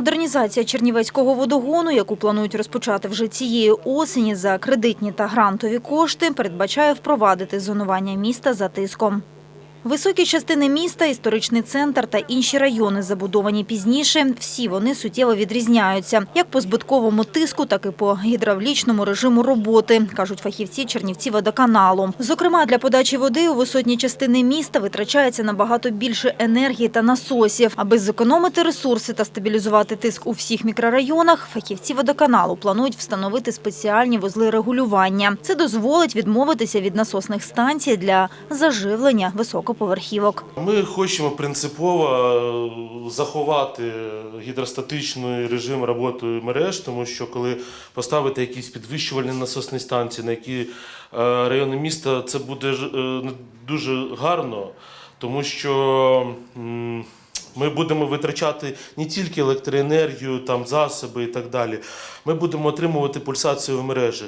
Модернізація Чернівецького водогону, яку планують розпочати вже цієї осені за кредитні та грантові кошти, передбачає впровадити зонування міста за тиском. Високі частини міста, історичний центр та інші райони, забудовані пізніше, всі вони суттєво відрізняються як по збитковому тиску, так і по гідравлічному режиму роботи, кажуть фахівці Чернівці водоканалу. Зокрема, для подачі води у висотні частини міста витрачається набагато більше енергії та насосів. Аби зекономити ресурси та стабілізувати тиск у всіх мікрорайонах, фахівці водоканалу планують встановити спеціальні вузли регулювання. Це дозволить відмовитися від насосних станцій для заживлення високоповерхівок. Ми хочемо принципово е, заховати гідростатичний режим роботи мереж, тому що коли поставити якісь підвищувальні насосні станції на які е, райони міста, це буде е, дуже гарно, тому що ми будемо витрачати не тільки електроенергію, там засоби і так далі. Ми будемо отримувати пульсацію в мережі.